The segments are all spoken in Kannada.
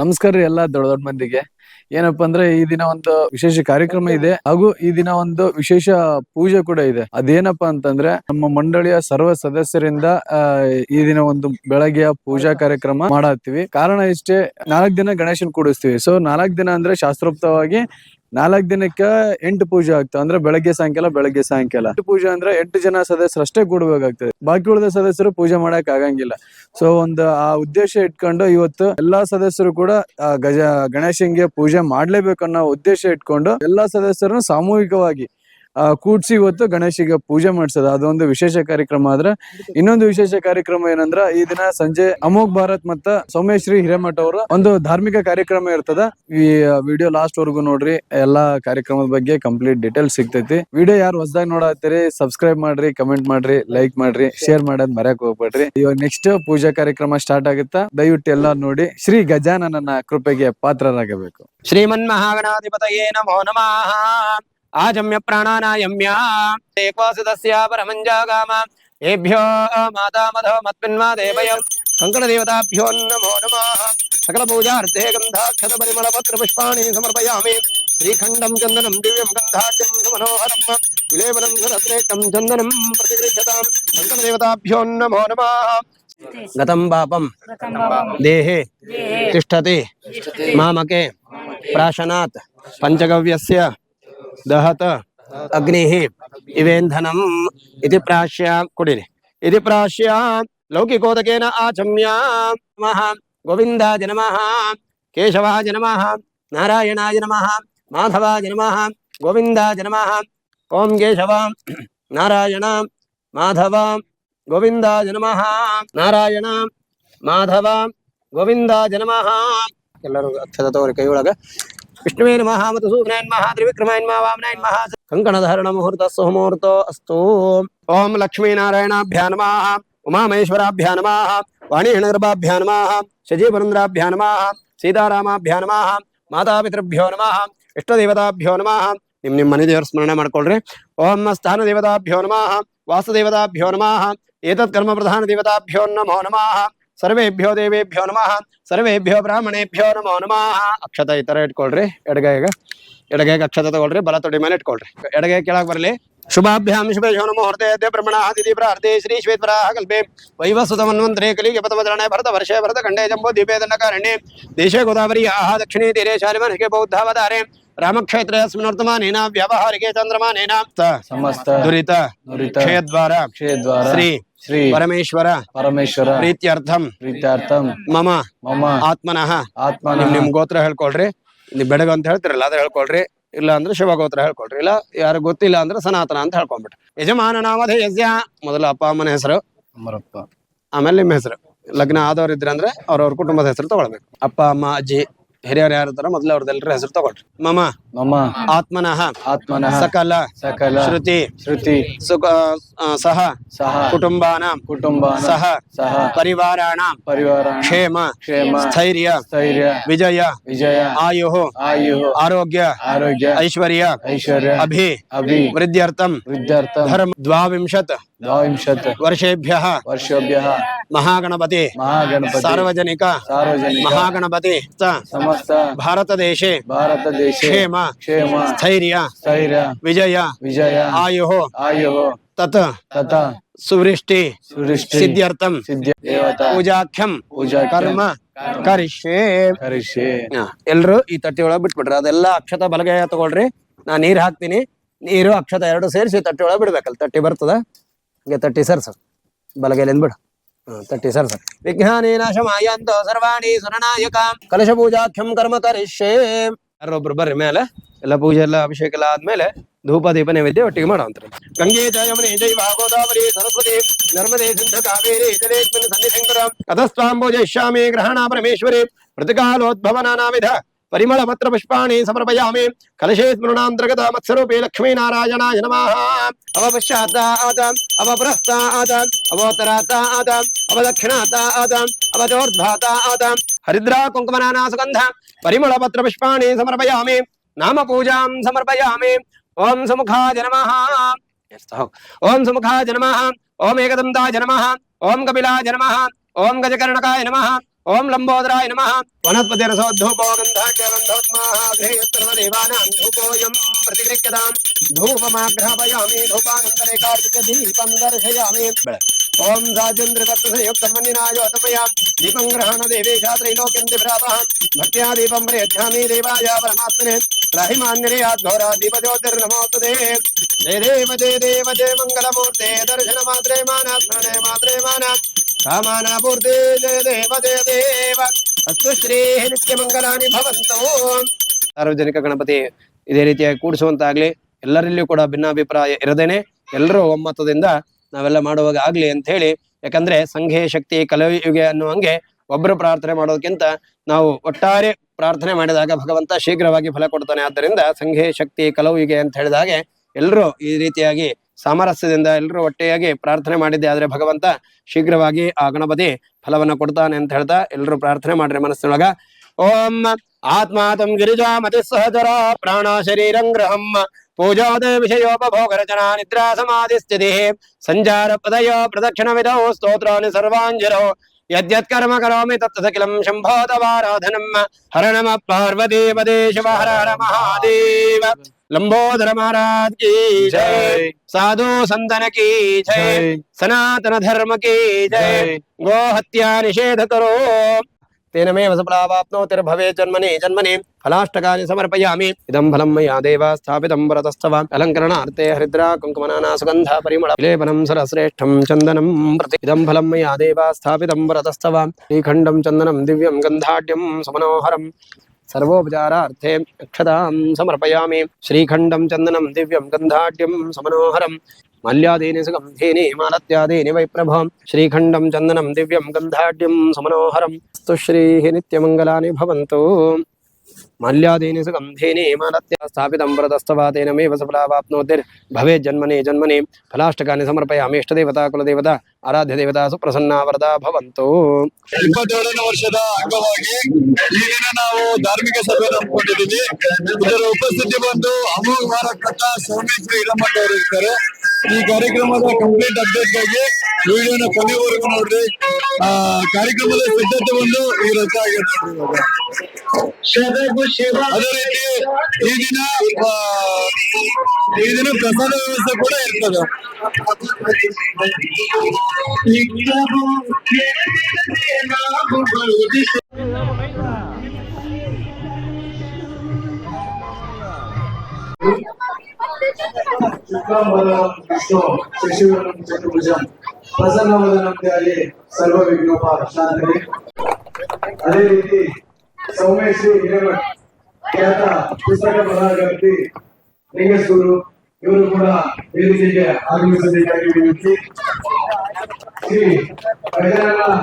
ನಮಸ್ಕಾರ ರೀ ಎಲ್ಲ ದೊಡ್ಡ ದೊಡ್ಡ ಮಂದಿಗೆ. ಏನಪ್ಪಾ ಅಂದ್ರೆ ಈ ದಿನ ಒಂದು ವಿಶೇಷ ಕಾರ್ಯಕ್ರಮ ಇದೆ. ಹಾಗೂ ಈ ದಿನ ಒಂದು ವಿಶೇಷ ಪೂಜೆ ಕೂಡ ಇದೆ. ಅದೇನಪ್ಪಾ ಅಂತಂದ್ರೆ ನಮ್ಮ ಮಂಡಳಿಯ ಸರ್ವ ಸದಸ್ಯರಿಂದ ಈ ದಿನ ಒಂದು ಬೆಳಗ್ಗೆಯ ಪೂಜಾ ಕಾರ್ಯಕ್ರಮ ಮಾಡತ್ತೀವಿ. ಕಾರಣ ಇಷ್ಟೇ ನಾಲ್ಕ್ ದಿನ ಗಣೇಶನ್ ಕೂಡಿಸ್ತೀವಿ. ಸೊ ನಾಲ್ಕ್ ದಿನ ಅಂದ್ರೆ ಶಾಸ್ತ್ರೋಕ್ತವಾಗಿ ನಾಲ್ಕ್ ದಿನಕ್ಕೆ ಎಂಟು ಪೂಜೆ ಆಗ್ತದೆ ಅಂದ್ರೆ ಬೆಳಗ್ಗೆ ಸಾಯಂಕಾಲ ಬೆಳಗ್ಗೆ ಸಾಯಂಕಾಲ. ಎಂಟು ಪೂಜೆ ಅಂದ್ರೆ ಎಂಟು ಜನ ಸದಸ್ಯರು ಅಷ್ಟೇ ಕೂಡ್ಬೇಕಾಗ್ತದೆ ಬಾಕಿ ಉಳಿದ ಸದಸ್ಯರು ಪೂಜೆ ಮಾಡಕ್ ಆಗಂಗಿಲ್ಲ. ಸೊ ಒಂದು ಆ ಉದ್ದೇಶ ಇಟ್ಕೊಂಡು ಇವತ್ತು ಎಲ್ಲಾ ಸದಸ್ಯರು ಕೂಡ ಗಜ ಗಣೇಶನ್ಗೆ ಪೂಜೆ ಮಾಡ್ಲೇಬೇಕು ಅನ್ನೋ ಉದ್ದೇಶ ಇಟ್ಕೊಂಡು ಎಲ್ಲಾ ಸದಸ್ಯರನ್ನು ಸಾಮೂಹಿಕವಾಗಿ ಕೂಡ್ಸಿ ಇವತ್ತು ಗಣೇಶಿಗೆ ಪೂಜೆ ಮಾಡಿಸೋದು. ಅದೊಂದು ವಿಶೇಷ ಕಾರ್ಯಕ್ರಮ ಆದ್ರೆ ಇನ್ನೊಂದು ವಿಶೇಷ ಕಾರ್ಯಕ್ರಮ ಏನಂದ್ರ ಈ ದಿನ ಸಂಜೆ ಅಮೋಘ ಭಾರತ್ ಮತ್ತ ಸೋಮೇಶ್ವರಿ ಹಿರೇಮಠ ಅವರ ಒಂದು ಧಾರ್ಮಿಕ ಕಾರ್ಯಕ್ರಮ ಇರ್ತದ. ಈ ವಿಡಿಯೋ ಲಾಸ್ಟ್ ವರ್ಗು ನೋಡ್ರಿ. ಎಲ್ಲಾ ಕಾರ್ಯಕ್ರಮದ ಬಗ್ಗೆ ಕಂಪ್ಲೀಟ್ ಡೀಟೇಲ್ಸ್ ಸಿಗ್ತೈತಿ. ವಿಡಿಯೋ ಯಾರು ಹೊಸದಾಗಿ ನೋಡತ್ತೀರಿ ಸಬ್ಸ್ಕ್ರೈಬ್ ಮಾಡ್ರಿ ಕಮೆಂಟ್ ಮಾಡ್ರಿ ಲೈಕ್ ಮಾಡ್ರಿ ಶೇರ್ ಮಾಡೋದ್ ಮರ್ಯಾಕ್ ಹೋಗ್ಬೇಡ್ರಿ. ಇವಾಗ ನೆಕ್ಸ್ಟ್ ಪೂಜಾ ಕಾರ್ಯಕ್ರಮ ಸ್ಟಾರ್ಟ್ ಆಗುತ್ತಾ? ದಯವಿಟ್ಟು ಎಲ್ಲಾ ನೋಡಿ. ಶ್ರೀ ಗಜಾನನ ಕೃಪೆಗೆ ಪಾತ್ರರಾಗಬೇಕು. ಶ್ರೀಮನ್ ಮಹಾಗಣಾಧಿಪತಯೇ ನಮೋ ನಮಃ. आजम्य प्राणानायम्य। एकवासितस्य परमञ्जागाम। येभ्यो माता मधो मत्पिन्वा शङ्करदेवताभ्यो नमो नमः। सकलपूजार्थे गन्धाक्षतपरिमलपत्रपुष्पाणि समर्पयामि। श्रीखण्डं चन्दनं, दिव्यं चन्दनं प्रतिगृह्यतां नमो नमः। गतं पापं देहे तिष्ठति। मामके प्राशनात्। पञ्चगव्यस्य ದಹತ ಅಗ್ನಿ ಇವೇಂಧನಂ ಇತಿ ಪ್ರಾಶ್ಯ ಕುಡಿರಿ ಇತಿ ಪ್ರಾಶ್ಯ ಲೌಕಿಕೋದಕೇನ ಆಚಮ್ಯ ನಮಃ ಗೋವಿಂದಾಯ ನಮಃ. ಕೇಶವಾಯ ನಮಃ. ನಾರಾಯಣಾಯ ನಮಃ. ಮಾಧವಾಯ ನಮಃ. ಗೋವಿಂದಾಯ ನಮಃ. ಓಂ ಕೇಶವ. ನಾರಾಯಣ. ಮಾಧವ. ಗೋವಿಂದಾಯ ನಮಃ. ನಾರಾಯಣ. ಮಾಧವ. ಗೋವಿಂದಾಯ ನಮಃ. ಎಲ್ಲರೂ ಅಕ್ಷರ ತೋರಿ ಕೈಯೊಳಗ ಒಳಗ ವಿಷ್ಣುವೇ ನಮಃ ಮತ್ತು ಸೂರ್ಯನ ನಮಃ ತ್ರಿವಿಕ್ರಮಾಯ ನಮಃ ವಾಮನಾಯ ನಮಃ ಕಂಕಣಧಾರಣ ಮುಹೂರ್ತ ಸುಮುಹೂರ್ತೋ ಅಸ್ತು ಓಂ ಲಕ್ಷ್ಮೀನಾರಾಯಣಾಭ್ಯಾ ನಮಃ ಉಮಾಮಹೇಶ್ವರಾಭ್ಯಾ ನಮಃ ವಾಣಿಹಣಗರ್ಭಾಭ್ಯಾ ನಮಃ ಶಜೀವರಂದ್ರಾಭ್ಯಾ ನಮಃ ಸೀತಾರಾಮಾಭ್ಯಾ ನಮಃ ಮಾತಾಪಿತೃಭ್ಯೋ ನಮಃ ಇಷ್ಟದೇವತಾಭ್ಯೋ ನಮಃ ನಿಮ್ ನಿಮ್ ಮನೆ ದೇವರ ಸ್ಮರಣೆ ಮಾಡ್ಕೊಳ್ರಿ ಓಂ ಸ್ಥಾನ ದೇವತಾಭ್ಯೋ ನಮಃ ವಾಸುದೇವತಾಭ್ಯೋ ನಮಃ ಏತತ್ ಕರ್ಮ ಪ್ರಧಾನ ದೇವತಾಭ್ಯೋ ನಮೋ ನಮಃ ಸರ್ವೇಭ್ಯೋ ದೇವೇಭ್ಯೋ ನಮಃ ಸರ್ವೇಭ್ಯೋ ಬ್ರಾಹ್ಮಣೇಭ್ಯೋ ನಮೋ ನಮಃ ಅಕ್ಷತ ಈ ತರ ಇಟ್ಕೊಳ್ರಿ ಎಡಗೈಗ ಎಡಗೈಗೆ ಅಕ್ಷತ ತಗೊಳ್ರಿ ಬಲ ತೊಡಿ ಮೇಲೆ ಇಟ್ಕೊಳ್ರಿ ಎಡಗೈ ಕೆಳಗ್ ಬರ್ಲಿ ಶುಭಾಭ್ಯಾಂ ಶುಭೇಶೋ ನಮೋ ಹೃದಯ ಬ್ರಹ್ಮಣ ದಿದಿ ಪ್ರಾರ್ಥೆ ಶ್ರೀ ಶ್ವೇತವರಾಹ ಕಲ್ಪೆ ವೈವಸ್ವತ ಮನ್ವಂತರೇ ಕಲಿಗೆ ಪದಮದರಣೆ ಭರತ ವರ್ಷೇ ಭರತ ಖಂಡೇ ಜಂಬೋ ದೀಪೇ ದಂಡಕಾರಣ್ಯೆ ದೇಶೇ ಗೋದಾವರಿ ಆಹ ದಕ್ಷಿಣೇ ತೀರೆ ಶಾಲಿಮನಗೆ ಬೌದ್ಧಾವತಾರೆ ರಾಮಕ್ಷೇತ್ರ ಸ್ಮೃತಮಾನೇನ ವ್ಯಾವಹಾರಿಕೆ ಚಂದ್ರಮಾನೇನ ತ ಸಮಸ್ತ ದುರಿತ ನುರಿತ ಕ್ಷಯದ್ವಾರ ಕ್ಷೇದ್ವಾರ ಶ್ರೀ ಶ್ರೀ ಪರಮೇಶ್ವರ ಪರಮೇಶ್ವರ ಪ್ರೀತ್ಯರ್ಥಂ. ಪ್ರೀತ್ಯರ್ಥಂ. ಮಮ ಮಮ. ಆತ್ಮನಃ. ಆತ್ಮ ನಿಮ್ ಗೋತ್ರ ಹೇಳ್ಕೊಳ್ರಿ. ನೀವು ಬೆಡಗ ಅಂತ ಹೇಳ್ತಿರಲ್ಲ ಅದ ಹೇಳ್ಕೊಳ್ರಿ. ಇಲ್ಲ ಅಂದ್ರೆ ಶಿವಗೋತ್ರ ಹೇಳ್ಕೊಳ್ರಿ. ಇಲ್ಲ ಯಾರು ಗೊತ್ತಿಲ್ಲ ಅಂದ್ರೆ ಸನಾತನ ಅಂತ ಹೇಳ್ಕೊಂಡ್ಬಿಟ್ರಿ. ಯಜಮಾನ ನಾಮಧೇಯಸ್ಯ. ಮೊದಲ ಅಪ್ಪ ಅಮ್ಮನ ಹೆಸರು. ಅಮರಪ್ಪ. ಆಮೇಲೆ ನಿಮ್ಮ ಹೆಸರು. ಲಗ್ನ ಆದವ್ರು ಇದ್ರಂದ್ರೆ ಅವ್ರವ್ರ ಕುಟುಂಬದ ಹೆಸರು ತಗೊಳ್ಬೇಕು. ಅಪ್ಪ ಅಮ್ಮ ಅಜ್ಜಿ. ಹಿರಿಯರು ಯಾರು ಇದಾರ ಮೊದಲು ಅವ್ರದ್ದೆಲ್ಲರ ಹೆಸರು ತಗೊಳ್ರಿ ಮಮ ಮಮ ಆತ್ಮನಃ ಆತ್ಮನಃ ಸಕಲ ಸಕಲ ಶ್ರುತಿ ಶ್ರುತಿ ಸುಖ ಸಹ ಸಹ ಕುಟುಂಬಾನಾಂ ಕುಟುಂಬ ಸಹ ಸಹ ಪರಿವಾರಾಣಾಂ ಪರಿವಾರ ಕ್ಷೇಮ ಕ್ಷೇಮ ಸ್ಥೈರ್ಯ ಸ್ಥೈರ್ಯ ವಿಜಯ ವಿಜಯ ಆಯು ಆಯು ಆರೋಗ್ಯ ಆರೋಗ್ಯ ಐಶ್ವರ್ಯ ಐಶ್ವರ್ಯ ಅಭಿ ಅಭಿ ವೃದ್ಧ್ಯರ್ಥಂ ವೃದ್ಧಾರ್ಥ ಧರ್ಮ ದ್ವಾವಿಂಶತ್ ದ್ವಾವಿಂಶತ್ ವರ್ಷೇಭ್ಯ ವರ್ಷಭ್ಯ ಮಹಾಗಣಪತಿ ಮಹಾಗಣಪತಿ ಸಾರ್ವಜನಿಕ ಸಾರ್ವಜನಿಕ ಮಹಾಗಣಪತಿ ಸಮಸ್ತ ಭಾರತ ದೇಶೆ ಭಾರತ ದೇಶ ಕ್ಷೇಮ ಕ್ಷೇಮ ಸ್ಥೈರ್ಯ ಸ್ಥೈರ್ಯ ವಿಜಯ ವಿಜಯ ಆಯು ಆಯು ತತ್ ತತ ಸುವೃಷ್ಟಿ ಸುವೃಷ್ಟಿ ಸಿದ್ಧಾರ್ಥಂ ಪೂಜಾಖ್ಯಂ ಪೂಜಾ ಕರ್ಮ ಕರಿಷ್ಯೆ ಕರಿಷೆ ಎಲ್ರು ಈ ತಟ್ಟಿ ಒಳಗೆ ಬಿಟ್ಬಿಟ್ರಿ. ಅದೆಲ್ಲ ಅಕ್ಷತ ಬಲಗೈ ತಗೊಳ್ರಿ ನಾ ನೀರ್ ಹಾಕ್ತೀನಿ. ನೀರು ಅಕ್ಷತ ಎರಡು ಸೇರಿಸಿ ತಟ್ಟಿ ಒಳಗೆ ಬಿಡ್ಬೇಕಲ್ಲ. ತಟ್ಟಿ ಬರ್ತದ? ಹಂಗೆ ತಟ್ಟಿ ಸರ್ ಸರ್. ಹ್ಮ್, ತಟ್ಟಿ ಸರ್ ಸರ್. ವಿಜ್ಞಾನೇನಾಶ ಶಮಾಯಾಂತ ಸರ್ವಾಣಿ ಸುರನಾಯಕ. ಕಲಶ ಪೂಜಾಖ್ಯಂ ಕರ್ಮ ಯಾರೊಬ್ರು ಬರ್ರಿ ಮೇಲೆ. ಎಲ್ಲ ಪೂಜೆ ಎಲ್ಲ ಅಭಿಷೇಕ ಎಲ್ಲ ಆದ್ಮೇಲೆ ಧೂಪ ದೀಪ ನೈವೇದ್ಯ ಒಟ್ಟಿಗೆ ಮಾಡೋಂತ್ರಿ ಗಂಗೆ ಚ ಯಮುನೆ ಚೈವ ಗೋದಾವರಿ ಸರಸ್ವತಿ ನರ್ಮದೆ ಸಿಂಧ ಕಾವೇರಿ ಜಲೇಸ್ಮಿನ್ ಸನ್ನಿಧಂಕರ ಕಥಸ್ವಾಂಬೋಜಯಿಷ್ಯಾಮಿ ಗ್ರಹಣ ಪರಮೇಶ್ವರಿ ಪ್ರತಿಕಾಲೋದ್ಭವ ನಾನಾವಿಧ परिमलपत्र पुष्पाणि समर्पयामि। कलशे स्मृणान्तर्गत मत्स्वरूपे लक्ष्मीनारायणाय नमः। अवपश्चात् अवपुरस्तात् अवोत्तरात् अवदक्षिणात् अवचोर्ध्वात् हरिद्रा कुङ्कुमनाना परिमलपत्र पुष्पाणि समर्पयामि। नाम पूजां समर्पयामि। ॐ सुमुखाय नमः। ॐ सुमुखाय नमः। ॐ एकदन्ताय नमः। ॐ कपिलाय नमः। ॐ गजकर्णकाय नमः। ओम लंबोदराय नमः। वनस्पतिरसोद्धूपो गन्धाख्यगन्धोत्माहाग्रेयस्तर्वदेवानां धूपोऽयं धूपानन्तरे कार्तिकदीपं दर्शयामि। ॐ दीपं ग्रहण देवे भक्त्या दीपं प्रयच्छामि देवाय परमात्मने। राहिमान्यरेयाद्घोरा दीपज्योतिर्नमोस्तुते जय देव जय देव जय मङ्गलमूर्ते दर्शनमात्रे मानात्मने मात्रे मानात्। कामाना पूर्ते जय देव जय देव ಅಸ್ತು ಶ್ರೀ ನಿತ್ಯಮಂಗಲಾನಿ ಭವಂತು ಸಾರ್ವಜನಿಕ ಗಣಪತಿ ಇದೇ ರೀತಿಯಾಗಿ ಕೂಡಿಸುವಂತಾಗ್ಲಿ ಎಲ್ಲರಲ್ಲಿಯೂ ಕೂಡ ಭಿನ್ನಾಭಿಪ್ರಾಯ ಇರದೇನೆ ಎಲ್ಲರೂ ಒಮ್ಮತದಿಂದ ನಾವೆಲ್ಲ ಮಾಡುವಾಗ ಆಗ್ಲಿ ಅಂತ ಹೇಳಿ ಯಾಕಂದ್ರೆ ಸಂಘೇ ಶಕ್ತಿ ಕಲಯುಗೆ ಅನ್ನುವಂಗೆ ಒಬ್ಬರು ಪ್ರಾರ್ಥನೆ ಮಾಡೋದಕ್ಕಿಂತ ನಾವು ಒಟ್ಟಾರೆ ಪ್ರಾರ್ಥನೆ ಮಾಡಿದಾಗ ಭಗವಂತ ಶೀಘ್ರವಾಗಿ ಫಲ ಕೊಡ್ತಾನೆ ಆದ್ದರಿಂದ ಸಂಘೇ ಶಕ್ತಿ ಕಲವುಗೆ ಅಂತ ಹೇಳಿದಾಗೆ ಎಲ್ಲರೂ ಈ ರೀತಿಯಾಗಿ ಸಾಮರಸ್ಯದಿಂದ ಎಲ್ಲರೂ ಒಟ್ಟೆಯಾಗಿ ಪ್ರಾರ್ಥನೆ ಮಾಡಿದ್ದೆ. ಆದ್ರೆ ಭಗವಂತ ಶೀಘ್ರವಾಗಿ ಆ ಗಣಪತಿ ಫಲವನ್ನ ಕೊಡ್ತಾನೆ ಅಂತ ಹೇಳ್ತಾ ಎಲ್ಲರೂ ಪ್ರಾರ್ಥನೆ ಮಾಡ್ರಿ ಮನಸ್ಸಿನೊಳಗ. ಓಂ ಆತ್ಮಾತಂ ಗಿರಿಜಾ ಮತಿ ಸಹಜರ ಪ್ರಾಣ ಶರೀರಂ ಗ್ರಹಂ ಪೂಜಾದ ವಿಷಯೋಪಭೋಗ ರಚನಾ ನಿದ್ರಾ ಸಮಾಧಿ ಸ್ಥಿತಿ. ಸಂಚಾರ ಪದಯ ಪ್ರದಕ್ಷಿಣ ವಿಧೋ ಸ್ತೋತ್ರಾನಿ ಸರ್ವಾಂಜರೋ ಯದ್ಯತ್ ಕರ್ಮ ಕರೋಮಿ ತತ್ತಸಕಿಲಂ ಶಂಭೋತವಾರಾಧನಂ ಹರ ನಮ ಪಾರ್ವತಿ ಪದೇ ಶಿವ ಹರ ಹರ ಮಹಾದೇವ. లంబోదర మహారాజ్కి జై సాధు సంతన కి జై సనాతన ధర్మ కి జై గోహత్యా నిషేధ కరో తేన మే వసఫలావాప్నోతిర్భవే జన్మని జన్మని ఫలాష్టకాన్ని సమర్పయామి ఇదం ఫలం మయా దేవ స్థాపితం వరతస్తవ అలంకరణార్థే హరిద్రా కుంకుమనానా సుగంధ పరిమళ లేపనం సరశ్రేష్టం చందనం ప్రతి ఇదం ఫలం మయా దేవ స్థాపితం వరతస్తవ శ్రీఖండం చందనం దివ్యం గంధాఢ్యం సమనోహరం సర్వోపచారార్థే అక్షతాం సమర్పయామి. శ్రీఖండం చందనం దివ్యం గంధాఢ్యం సమనోహరం. మల్యాదేని సుగంధేని మాలత్యాదేని వైప్రభాం. శ్రీఖండం చందనం దివ్యం గంధాఢ్యం సమనోహరం. స్తు శ్రీ నిత్యమంగళాని భవంతు. ಮಲ್ಯಾದೇನ ಗಂಧೇನೆ ಸ್ಥಾಪಿತ ಸ್ಥಾಪಿತಂಬರದಸ್ತವಾತೇನ ಮೇ ವಸಫಲಾವಾಪ್ನೋತಿರ್ ಭವೇ ಜನ್ಮನೆ ಜನ್ಮನೆ ಫಲಾಷ್ಟಕಾನಿ ಸಮರ್ಪಯಾಮಿ ಇಷ್ಟದೇವತಾ ಕುಲದೇವತಾ ಆರಾಧ್ಯ ದೇವತಾ ಸುಪ್ರಸನ್ನ ವರದ ಭವಂತು ಇಪ್ಪತ್ತೇಳನೇ ವರ್ಷದ ಅಂಗವಾಗಿ ಈ ದಿನ ನಾವು ಧಾರ್ಮಿಕ ಸಭೆ ಹಮ್ಮಿಕೊಂಡಿದ್ದೀವಿ. ಇದರ ಉಪಸ್ಥಿತಿ ಬಂದು ಅಮೋಘ ಕಟ್ಟ ಸೋಮೇಶ್ವರ ಶ್ರೀ ಅವರು ಇರ್ತಾರೆ. ಈ ಕಾರ್ಯಕ್ರಮದ ಕಂಪ್ಲೀಟ್ ಅಪ್ಡೇಟ್ಗಾಗಿ ವಿಡಿಯೋನ ಕೊನೆವರೆಗೂ ನೋಡ್ರಿ. ಆ, ಕಾರ್ಯಕ್ರಮದ ಸಿದ್ಧತೆ ಬಂದು ಈ ರಥ ಆಗಿದೆ ಅದೇ ರೀತಿ ಈ ದಿನ ಆ, ಈ ದಿನ ಪ್ರಸಾದ ವ್ಯವಸ್ಥೆ ಕೂಡ ಇರ್ತದೆ ಶುಕ್ಲಾಂಬರಂ ವಿಷ್ಣು ಶಶಿವರ್ಣಂ ಚತುರ್ಭುಜಂ ಪ್ರಸನ್ನವದನಂ ಧ್ಯಾಯೇ ಸರ್ವ ವಿಘ್ನೋಪ ಶಾಂತಿ ಅದೇ ರೀತಿ ಸೌಮೇಶ್ವರಿ ಹಿರೇಮಠ್ ಖ್ಯಾತ ಪುಸ್ತಕ ಬರಹಗಾರ್ತಿ ಲಿಂಗೇಶ್ವರು ಇವರು ಕೂಡ ವೇದಿಕೆಗೆ ಆಗಮಿಸಬೇಕಾಗಿ ವಿನಂತಿ ಶ್ರೀ ಗಜಾನನ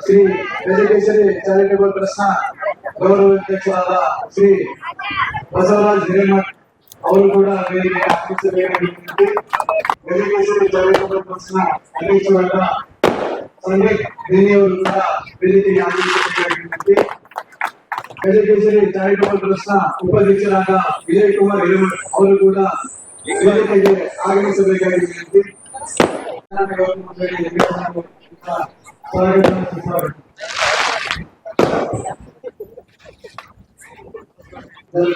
ಶ್ರೀ ಗಜಕೇಶರಿ ಚಾರಿಟಬಲ್ ಟ್ರಸ್ಟ್ ಗೌರವಾಧ್ಯಕ್ಷರಾದ ಶ್ರೀ ಬಸವರಾಜ್ ಹಿರೇಮಠ್ ಅವರು ಕೂಡ ವೇದಿಕೆಗೆ ಆಗಮಿಸಬೇಕಾಗಿ ವಿನಂತಿ ಗಜಕೇಶರಿ ಚಾರಿಟಬಲ್ ಟ್ರಸ್ಟ್ ನ ಅಧ್ಯಕ್ಷರಾದ ಸಂದೀಪ್ ದಿನಿಯವರು ಕೂಡ ವೇದಿಕೆಗೆ ಆಗಮಿಸಬೇಕಾಗಿ ವಿನಂತಿ ಗಜಕೇಶರಿ ಚಾರಿಟಬಲ್ ಟ್ರಸ್ಟ್ ನ ಉಪಾಧ್ಯಕ್ಷರಾದ ವಿಜಯ್ ಕುಮಾರ್ ಹಿರೇಮಠ್ ಅವರು ಕೂಡ ವೇದಿಕೆಗೆ ಆಗಮಿಸಬೇಕಾಗಿ ವಿನಂತಿ ಸ್ವಾಗತ ಸುಸ್ವಾಗತ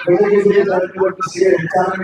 ಗಜಕೇಸರಿ ಚಾರಿಟಬಲ್ ಟ್ರಸ್ಟ್ಗೆ ಚಾಲನೆ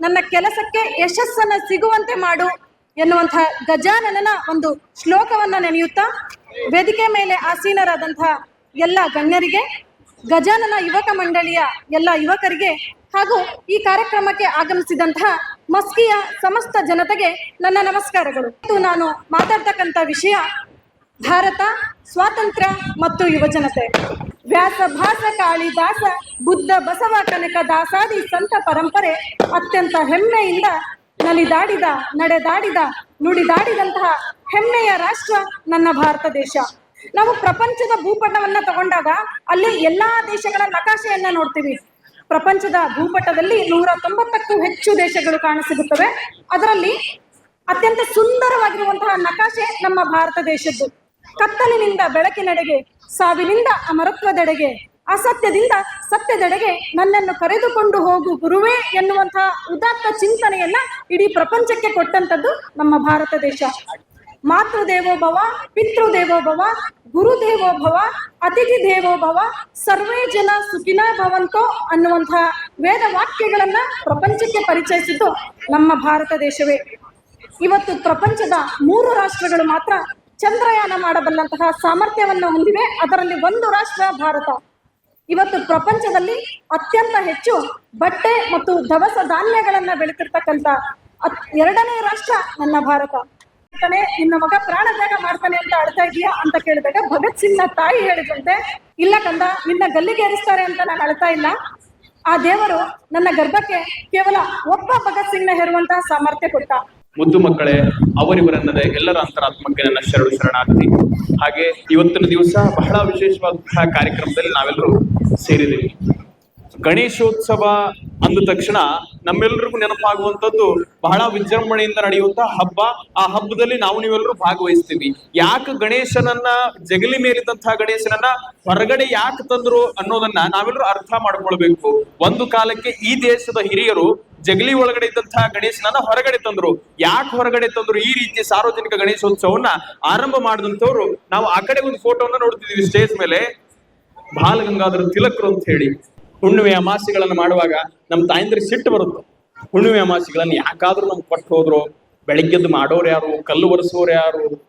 ನನ್ನ ಕೆಲಸಕ್ಕೆ ಯಶಸ್ಸನ್ನ ಸಿಗುವಂತೆ ಮಾಡು ಎನ್ನುವಂತಹ ಗಜಾನನನ ಒಂದು ಶ್ಲೋಕವನ್ನ ನೆನೆಯುತ್ತಾ ವೇದಿಕೆ ಮೇಲೆ ಆಸೀನರಾದಂತಹ ಎಲ್ಲ ಗಣ್ಯರಿಗೆ, ಗಜಾನನ ಯುವಕ ಮಂಡಳಿಯ ಎಲ್ಲ ಯುವಕರಿಗೆ ಹಾಗೂ ಈ ಕಾರ್ಯಕ್ರಮಕ್ಕೆ ಆಗಮಿಸಿದಂತಹ ಮಸ್ಕಿಯ ಸಮಸ್ತ ಜನತೆಗೆ ನನ್ನ ನಮಸ್ಕಾರಗಳು. ಇದು ನಾನು ಮಾತಾಡ್ತಕ್ಕಂಥ ವಿಷಯ ಭಾರತ, ಸ್ವಾತಂತ್ರ್ಯ ಮತ್ತು ಯುವಜನತೆ. ವ್ಯಾಸ, ಭಾಸ ಕಾಳಿದಾಸ ಬುದ್ಧ, ಬಸವ, ಕನಕ, ದಾಸಾದಿ, ಸಂತ ಪರಂಪರೆ, ಅತ್ಯಂತ ಹೆಮ್ಮೆಯಿಂದ ನಲಿದಾಡಿದ, ನಡೆದಾಡಿದ, ನುಡಿದಾಡಿದಂತಹ ಹೆಮ್ಮೆಯ ರಾಷ್ಟ್ರ ನನ್ನ ಭಾರತ ದೇಶ. ನಾವು ಪ್ರಪಂಚದ ಭೂಪಟವನ್ನ ತಗೊಂಡಾಗ ಅಲ್ಲಿ ಎಲ್ಲಾ ದೇಶಗಳ ನಕಾಶೆಯನ್ನ ನೋಡ್ತೀವಿ. ಪ್ರಪಂಚದ ಭೂಪಟದಲ್ಲಿ ನೂರ ತೊಂಬತ್ತಕ್ಕೂ ಹೆಚ್ಚು ದೇಶಗಳು ಕಾಣಸಿಗುತ್ತವೆ. ಅದರಲ್ಲಿ ಅತ್ಯಂತ ಸುಂದರವಾಗಿರುವಂತಹ ನಕಾಶೆ ನಮ್ಮ ಭಾರತ ದೇಶದ್ದು. ಕತ್ತಲಿನಿಂದ ಬೆಳಕಿನೆಡೆಗೆ, ಸಾವಿನಿಂದ ಅಮರತ್ವದೆಡೆಗೆ, ಅಸತ್ಯದಿಂದ ಸತ್ಯದೆಡೆಗೆ ನನ್ನನ್ನು ಕರೆದುಕೊಂಡು ಹೋಗು ಗುರುವೇ ಎನ್ನುವಂತಹ ಉದಾತ್ತ ಚಿಂತನೆಯನ್ನ ಇಡೀ ಪ್ರಪಂಚಕ್ಕೆ ಕೊಟ್ಟಂತದ್ದು ನಮ್ಮ ಭಾರತ ದೇಶ. ಮಾತೃದೇವೋಭವ ಪಿತೃ ದೇವೋಭವ ಗುರು ದೇವೋಭವ ಅತಿಥಿ ದೇವೋಭವ ಸರ್ವೇ ಜನ ಸುಖಿನ ಭವಂತೋ ಅನ್ನುವಂತಹ ವೇದ ವಾಕ್ಯಗಳನ್ನ ಪ್ರಪಂಚಕ್ಕೆ ಪರಿಚಯಿಸಿದ್ದು ನಮ್ಮ ಭಾರತ ದೇಶವೇ. ಇವತ್ತು ಪ್ರಪಂಚದ ಮೂರು ರಾಷ್ಟ್ರಗಳು ಮಾತ್ರ ಚಂದ್ರಯಾನ ಮಾಡಬಲ್ಲಂತಹ ಸಾಮರ್ಥ್ಯವನ್ನು ಹೊಂದಿವೆ. ಅದರಲ್ಲಿ ಒಂದು ರಾಷ್ಟ್ರ ಭಾರತ. ಇವತ್ತು ಪ್ರಪಂಚದಲ್ಲಿ ಅತ್ಯಂತ ಹೆಚ್ಚು ಬಟ್ಟೆ ಮತ್ತು ದವಸ ಧಾನ್ಯಗಳನ್ನ ಬೆಳೀತಿರ್ತಕ್ಕಂಥ ಎರಡನೇ ರಾಷ್ಟ್ರ ನನ್ನ ಭಾರತ. ನಿನ್ನ ಮಗ ಪ್ರಾಣತ್ಯಾಗ ಮಾಡ್ತಾನೆ ಅಂತ ಅಳ್ತಾ ಇದೀಯಾ ಅಂತ ಕೇಳಿದಾಗ ಭಗತ್ ಸಿಂಗ್ನ ತಾಯಿ ಹೇಳಿದಂತೆ, ಇಲ್ಲ ಕಂದ, ನಿನ್ನ ಗಲ್ಲಿಗೆ ಏರಿಸ್ತಾರೆ ಅಂತ ನಾನು ಅಳ್ತಾ ಇಲ್ಲ. ಆ ದೇವರು ನನ್ನ ಗರ್ಭಕ್ಕೆ ಕೇವಲ ಒಬ್ಬ ಭಗತ್ ಸಿಂಗ್ನ ಹೇರುವಂತಹ ಸಾಮರ್ಥ್ಯ ಕೊಟ್ಟ. ಮುದ್ದು ಮಕ್ಕಳೇ ಅವರಿವರನ್ನದೆ ಎಲ್ಲರ ಅಂತರಾತ್ಮಕ್ಕೆ ನನ್ನ ಶರಣು ಶರಣಾರ್ಥಿ ಹಾಗೆ ಇವತ್ತಿನ ದಿವಸ ಬಹಳ ವಿಶೇಷವಾದಂತಹ ಕಾರ್ಯಕ್ರಮದಲ್ಲಿ ನಾವೆಲ್ಲರೂ ಸೇರಿದ್ದೀವಿ. ಗಣೇಶೋತ್ಸವ ಅಂದ ತಕ್ಷಣ ನಮ್ಮೆಲ್ಲರಿಗೂ ನೆನಪಾಗುವಂತದ್ದು ಬಹಳ ವಿಜೃಂಭಣೆಯಿಂದ ನಡೆಯುವಂತಹ ಹಬ್ಬ. ಆ ಹಬ್ಬದಲ್ಲಿ ನಾವು ನೀವೆಲ್ಲರೂ ಭಾಗವಹಿಸ್ತೀವಿ. ಯಾಕೆ ಗಣೇಶನನ್ನ ಜಗಲಿ ಮೇಲಿದ್ದಂತಹ ಗಣೇಶನನ್ನ ಹೊರಗಡೆ ಯಾಕೆ ತಂದ್ರು ಅನ್ನೋದನ್ನ ನಾವೆಲ್ಲರೂ ಅರ್ಥ ಮಾಡ್ಕೊಳ್ಬೇಕು. ಒಂದು ಕಾಲಕ್ಕೆ ಈ ದೇಶದ ಹಿರಿಯರು ಜಗಲಿ ಒಳಗಡೆ ಇದ್ದಂತಹ ಗಣೇಶನನ್ನ ಹೊರಗಡೆ ತಂದ್ರು. ಯಾಕೆ ಹೊರಗಡೆ ತಂದ್ರು? ಈ ರೀತಿ ಸಾರ್ವಜನಿಕ ಗಣೇಶೋತ್ಸವನ್ನ ಆರಂಭ ಮಾಡಿದಂಥವ್ರು ನಾವು ಆ ಕಡೆ ಒಂದು ಫೋಟೋವನ್ನ ನೋಡ್ತಿದೀವಿ ಸ್ಟೇಜ್ ಮೇಲೆ. ಬಾಲಗಂಗಾಧರ ತಿಲಕರು ಅಂತ ಹೇಳಿ. ಹುಣ್ಣಿಮೆ ಅಮಾಸೆಗಳನ್ನು ಮಾಡುವಾಗ ನಮ್ಮ ತಾಯಂದ್ರಿ ಸಿಟ್ಟು ಬರುತ್ತೆ. ಹುಣ್ಣಿಮೆ ಅಮಾಸೆಗಳನ್ನು ಯಾಕಾದ್ರೂ ನಮ್ಗೆ ಕೊಟ್ಟು ಹೋದ್ರು. ಬೆಳಿಗ್ಗೆದ್ದು ಮಾಡೋರು ಯಾರು? ಕಲ್ಲು ಒರೆಸೋರು ಯಾರು?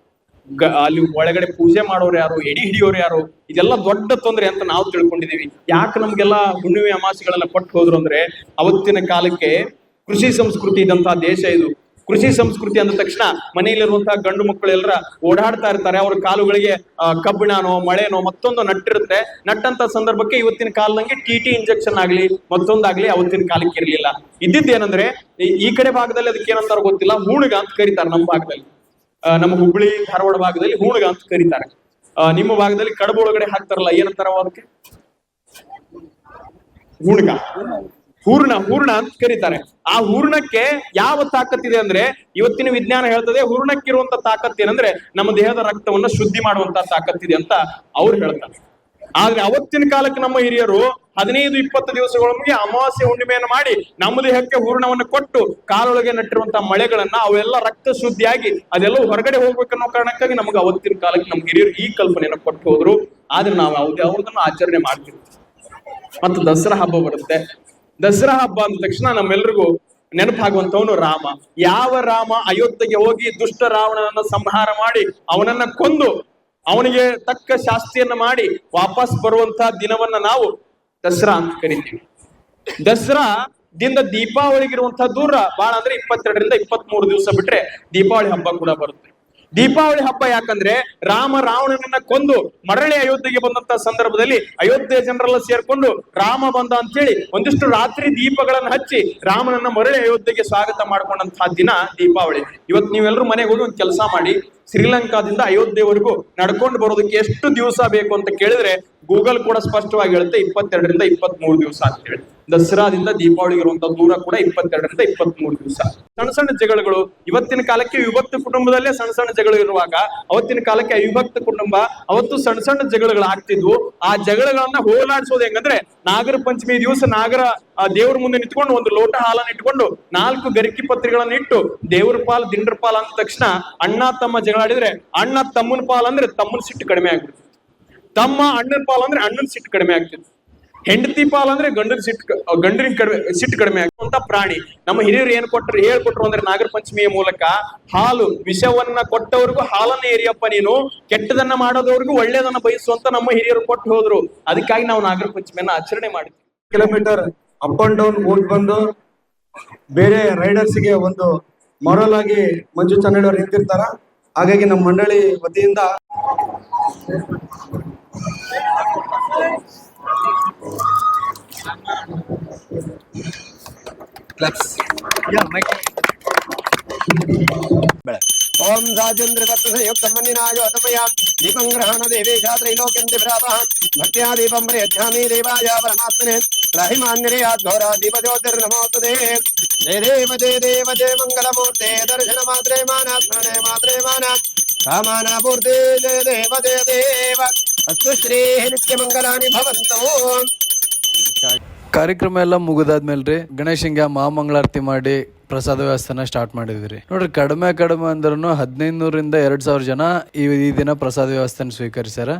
ಗ- ಅಲ್ಲಿ ಒಳಗಡೆ ಪೂಜೆ ಮಾಡೋರು ಯಾರು? ಎಡಿ ಹಿಡಿಯೋರು ಯಾರು? ಇದೆಲ್ಲ ದೊಡ್ಡ ತೊಂದರೆ ಅಂತ ನಾವು ತಿಳ್ಕೊಂಡಿದೀವಿ ಯಾಕೆ ನಮಗೆಲ್ಲ ಹುಣ್ಣಿಮೆ ಅಮಾಸೆಗಳನ್ನ ಕೊಟ್ಟು ಹೋದ್ರು ಅಂದ್ರೆ, ಅವತ್ತಿನ ಕಾಲಕ್ಕೆ ಕೃಷಿ ಸಂಸ್ಕೃತಿ ಇದ್ದಂತಹ ದೇಶ ಇದು. ಕೃಷಿ ಸಂಸ್ಕೃತಿ ಅಂದ ತಕ್ಷಣ ಮನೆಯಲ್ಲಿರುವಂತಹ ಗಂಡು ಮಕ್ಕಳೆಲ್ಲರ ಓಡಾಡ್ತಾ ಇರ್ತಾರೆ. ಅವ್ರ ಕಾಲುಗಳಿಗೆ ಕಬ್ಬಿಣನೋ, ಮಳೆನೋ ಮತ್ತೊಂದು ನಟ್ಟಿರುತ್ತೆ. ನಟ್ಟಂತ ಸಂದರ್ಭಕ್ಕೆ ಇವತ್ತಿನ ಕಾಲದಂಗೆ ಟಿ ಟಿ ಇಂಜೆಕ್ಷನ್ ಆಗ್ಲಿ, ಮತ್ತೊಂದಾಗ್ಲಿ ಅವತ್ತಿನ ಕಾಲಕ್ಕೆ ಇರಲಿಲ್ಲ. ಇದ್ದಿದ್ದೇನಂದ್ರೆ, ಈ- ಕಡೆ ಭಾಗದಲ್ಲಿ ಅದಕ್ಕೆ ಏನಂತಾರ ಗೊತ್ತಿಲ್ಲ. ಹೂಣಗ ಅಂತ ಕರೀತಾರೆ ನಮ್ಮ ಭಾಗದಲ್ಲಿ. ನಮ್ಮ ಹುಬ್ಬಳ್ಳಿ ಧಾರವಾಡ ಭಾಗದಲ್ಲಿ ಹೂಣಗ ಅಂತ ಕರೀತಾರೆ. ನಿಮ್ಮ ಭಾಗದಲ್ಲಿ ಕಡಬು ಒಳಗಡೆ ಹಾಕ್ತಾರಲ್ಲ ಏನಂತಾರ ಅದಕ್ಕೆ? ಹೂಣಗ. ಹೂರ್ಣ ಹೂರ್ಣ ಅಂತ ಕರೀತಾರೆ. ಆ ಹೂರ್ಣಕ್ಕೆ ಯಾವ ತಾಕತ್ತಿದೆ ಅಂದ್ರೆ, ಇವತ್ತಿನ ವಿಜ್ಞಾನ ಹೇಳ್ತದೆ ಹೂರ್ಣಕ್ಕಿರುವಂತ ತಾಕತ್ ಏನಂದ್ರೆ, ನಮ್ಮ ದೇಹದ ರಕ್ತವನ್ನ ಶುದ್ಧಿ ಮಾಡುವಂತ ತಾಕತ್ತಿದೆ ಅಂತ ಅವ್ರು ಹೇಳ್ತಾರೆ. ಆದ್ರೆ ಅವತ್ತಿನ ಕಾಲಕ್ಕೆ ನಮ್ಮ ಹಿರಿಯರು ಹದಿನೈದು, ಇಪ್ಪತ್ತು ದಿವಸಗಳೊಳಗೆ ಅಮಾವಾಸ್ಯ ಹುಣ್ಣಿಮೆಯನ್ನು ಮಾಡಿ ನಮ್ಮ ದೇಹಕ್ಕೆ ಹೂರ್ಣವನ್ನು ಕೊಟ್ಟು ಕಾಲೊಳಗೆ ನಟ್ಟಿರುವಂತ ಮಳೆಗಳನ್ನ ಅವೆಲ್ಲ ರಕ್ತ ಶುದ್ಧಿಯಾಗಿ ಅದೆಲ್ಲ ಹೊರಗಡೆ ಹೋಗ್ಬೇಕನ್ನೋ ಕಾರಣಕ್ಕಾಗಿ ನಮಗೆ ಅವತ್ತಿನ ಕಾಲಕ್ಕೆ ನಮ್ಮ ಹಿರಿಯರು ಈ ಕಲ್ಪನೆಯನ್ನು ಕೊಟ್ಟು ಹೋದ್ರು. ಆದ್ರೆ ನಾವು ಯಾವುದೇ ಆಚರಣೆ ಮಾಡ್ತೀವಿ ಮತ್ತು ದಸರಾ ಹಬ್ಬ ಬರುತ್ತೆ. ದಸರಾ ಹಬ್ಬ ಅಂದ ತಕ್ಷಣ ನಮ್ಮೆಲ್ರಿಗೂ ನೆನಪಾಗುವಂತವನು ರಾಮ. ಯಾವ ರಾಮ ಅಯೋಧ್ಯೆಗೆ ಹೋಗಿ ದುಷ್ಟ ರಾವಣನನ್ನ ಸಂಹಾರ ಮಾಡಿ ಅವನನ್ನ ಕೊಂದು ಅವನಿಗೆ ತಕ್ಕ ಶಾಸ್ತಿಯನ್ನ ಮಾಡಿ ವಾಪಸ್ ಬರುವಂತ ದಿನವನ್ನ ನಾವು ದಸರಾ ಅಂತ ಕರಿತೀವಿ. ದಸರಾ ದಿಂದ ದೀಪಾವಳಿಗಿರುವಂತಹ ದೂರ ಬಹಳ ಅಂದ್ರೆ ಇಪ್ಪತ್ತೆರಡರಿಂದ ಇಪ್ಪತ್ತ್ ಮೂರು ದಿವಸ ಬಿಟ್ರೆ ದೀಪಾವಳಿ ಹಬ್ಬ ಕೂಡ ಬರುತ್ತೆ. ದೀಪಾವಳಿ ಹಬ್ಬ ಯಾಕಂದ್ರೆ ರಾಮ ರಾವಣನನ್ನ ಕೊಂದು ಮರಳಿ ಅಯೋಧ್ಯೆಗೆ ಬಂದಂತ ಸಂದರ್ಭದಲ್ಲಿ ಅಯೋಧ್ಯೆ ಜನರೆಲ್ಲ ಸೇರ್ಕೊಂಡು ರಾಮ ಬಂದ ಅಂತ ಹೇಳಿ ಒಂದಿಷ್ಟು ರಾತ್ರಿ ದೀಪಗಳನ್ನ ಹಚ್ಚಿ ರಾಮನನ್ನ ಮರಳಿ ಅಯೋಧ್ಯೆಗೆ ಸ್ವಾಗತ ಮಾಡ್ಕೊಂಡಂತಹ ದಿನ ದೀಪಾವಳಿ. ಇವತ್ತು ನೀವೆಲ್ಲರೂ ಮನೆಗೆ ಹೋಗಿ ಒಂದು ಕೆಲಸ ಮಾಡಿ ಶ್ರೀಲಂಕಾದಿಂದ ಅಯೋಧ್ಯೆವರೆಗೂ ನಡ್ಕೊಂಡು ಬರೋದಕ್ಕೆ ಎಷ್ಟು ದಿವಸ ಬೇಕು ಅಂತ ಕೇಳಿದ್ರೆ ಗೂಗಲ್ ಕೂಡ ಸ್ಪಷ್ಟವಾಗಿ ಹೇಳುತ್ತೆ ಇಪ್ಪತ್ತೆರಡರಿಂದ ಇಪ್ಪತ್ತ್ ಮೂರು ದಿವಸ ಅಂತ ಹೇಳಿ. ದಸರಾದಿಂದ ದೀಪಾವಳಿಗೆ ಇರುವಂತಹ ದೂರ ಕೂಡ ಇಪ್ಪತ್ತೆರಡರಿಂದ ಇಪ್ಪತ್ತ್ ಮೂರು ದಿವಸ. ಸಣ್ಣ ಸಣ್ಣ ಜಗಳಗಳು. ಇವತ್ತಿನ ಕಾಲಕ್ಕೆ ವಿಭಕ್ತ ಕುಟುಂಬದಲ್ಲೇ ಸಣ್ಣ ಸಣ್ಣ ಜಗಳ ಇರುವಾಗ ಅವತ್ತಿನ ಕಾಲಕ್ಕೆ ಅವಿಭಕ್ತ ಕುಟುಂಬ, ಅವತ್ತು ಸಣ್ಣ ಸಣ್ಣ ಜಗಳಗಳು ಆಗ್ತಿದ್ವು. ಆ ಜಗಳಗಳನ್ನ ಹೋಲಾಡಿಸೋದು ಹೆಂಗಂದ್ರೆ ನಾಗರ ಪಂಚಮಿ ದಿವಸ ನಾಗರ ದೇವ್ರ ಮುಂದೆ ನಿಂತ್ಕೊಂಡು ಒಂದು ಲೋಟ ಹಾಲನ್ನ ಇಟ್ಕೊಂಡು ನಾಲ್ಕು ಗರಿಕೆ ಪತ್ರಿಗಳನ್ನ ಇಟ್ಟು ದೇವ್ರ ಪಾಲ್, ದಿಂಡ್ರ ಪಾಲ್ ಅಂದ ತಕ್ಷಣ ಅಣ್ಣ, ತಮ್ಮ ಜಗಳಾಡಿದ್ರೆ ಅಣ್ಣ ತಮ್ಮನ ಪಾಲ್ ಅಂದ್ರೆ ತಮ್ಮನ ಸಿಟ್ಟು ಕಡಿಮೆ ಆಗ್ಬಿಡ್ತಿತ್ತು. ತಮ್ಮ ಅಣ್ಣನ ಪಾಲ್ ಅಂದ್ರೆ ಅಣ್ಣನ ಸಿಟ್ಟು ಕಡಿಮೆ ಆಗ್ತಿತ್ತು. ಹೆಂಡತಿ ಪಾಲ್ ಅಂದ್ರೆ ಗಂಡನ ಸಿಟ್ ಗಂಡನ ಕಡಿಮೆ ಸಿಟ್ಟು ಕಡಿಮೆ ಆಗುವಂತ ಪ್ರಾಣಿ. ನಮ್ಮ ಹಿರಿಯರು ಏನ್ ಕೊಟ್ರು, ಹೇಳ್ಕೊಟ್ರು ಅಂದ್ರೆ ನಾಗರ ಪಂಚಮಿಯ ಮೂಲಕ ಹಾಲು, ವಿಷವನ್ನ ಕೊಟ್ಟವ್ರಿಗೂ ಹಾಲನ್ನ ಏರಿಯಪ್ಪ ನೀನು. ಕೆಟ್ಟದನ್ನ ಮಾಡೋದವ್ರಿಗೂ ಒಳ್ಳೇದನ್ನ ಬಯಸುವಂತ ನಮ್ಮ ಹಿರಿಯರು ಕೊಟ್ಟು ಹೋದ್ರು. ಅದಕ್ಕಾಗಿ ನಾವು ನಾಗರ ಪಂಚಮಿಯನ್ನ ಆಚರಣೆ ಮಾಡಿದ್ವಿ. ಕಿಲೋಮೀಟರ್ ಅಪ್ ಅಂಡ್ ಡೌನ್ ಹೋಗಿ ಬಂದು ಬೇರೆ ರೈಡರ್ಸ್ಗೆ ಒಂದು ಮೊರಲ್ ಆಗಿ ಮಂಜು ಅವ್ರು ನಿಂತಿರ್ತಾರ. ಹಾಗಾಗಿ ನಮ್ಮ ಮಂಡಳಿ ವತಿಯಿಂದ Claps. Yeah, my ओम राजेन्द्र दत्तसंयुक्त मन्निनायो तपया दीपं ग्रहण देवेशा त्रैलोक्यं दिभ्रावः भक्त्या दीपं प्रयच्छामि देवाय परमात्मने। राहिमान्यरे आद्घोरा दीपज्योतिर्नमोऽस्तुते जय देव जय देव जय मङ्गलमूर्ते दर्शनमात्रे मानात्मने मात्रे मानात्। कामानापूर्ते जय देव जय देव। ಅಸ್ತು ಶ್ರೀ ನಿತ್ಯಮಂಗಲಾನಿ ಭವಂತು. ಕಾರ್ಯಕ್ರಮ ಎಲ್ಲ ಮುಗಿದಾದ್ಮೇಲ್ರಿ ಗಣೇಶಂಗೆ ಮಹಾಮಂಗಳಾರತಿ ಮಾಡಿ ಪ್ರಸಾದ ವ್ಯವಸ್ಥೆನ ಸ್ಟಾರ್ಟ್ ಮಾಡಿದ್ರಿ. ನೋಡ್ರಿ ಕಡಿಮೆ ಕಡಿಮೆ ಅಂದ್ರೂ ಹದಿನೈದು ನೂರಿಂದ ಎರಡ್ ಸಾವಿರ ಜನ ಈ ಈ ದಿನ ಪ್ರಸಾದ ವ್ಯವಸ್ಥೆನ ಸ್ವೀಕರಿಸ್ಯಾರ.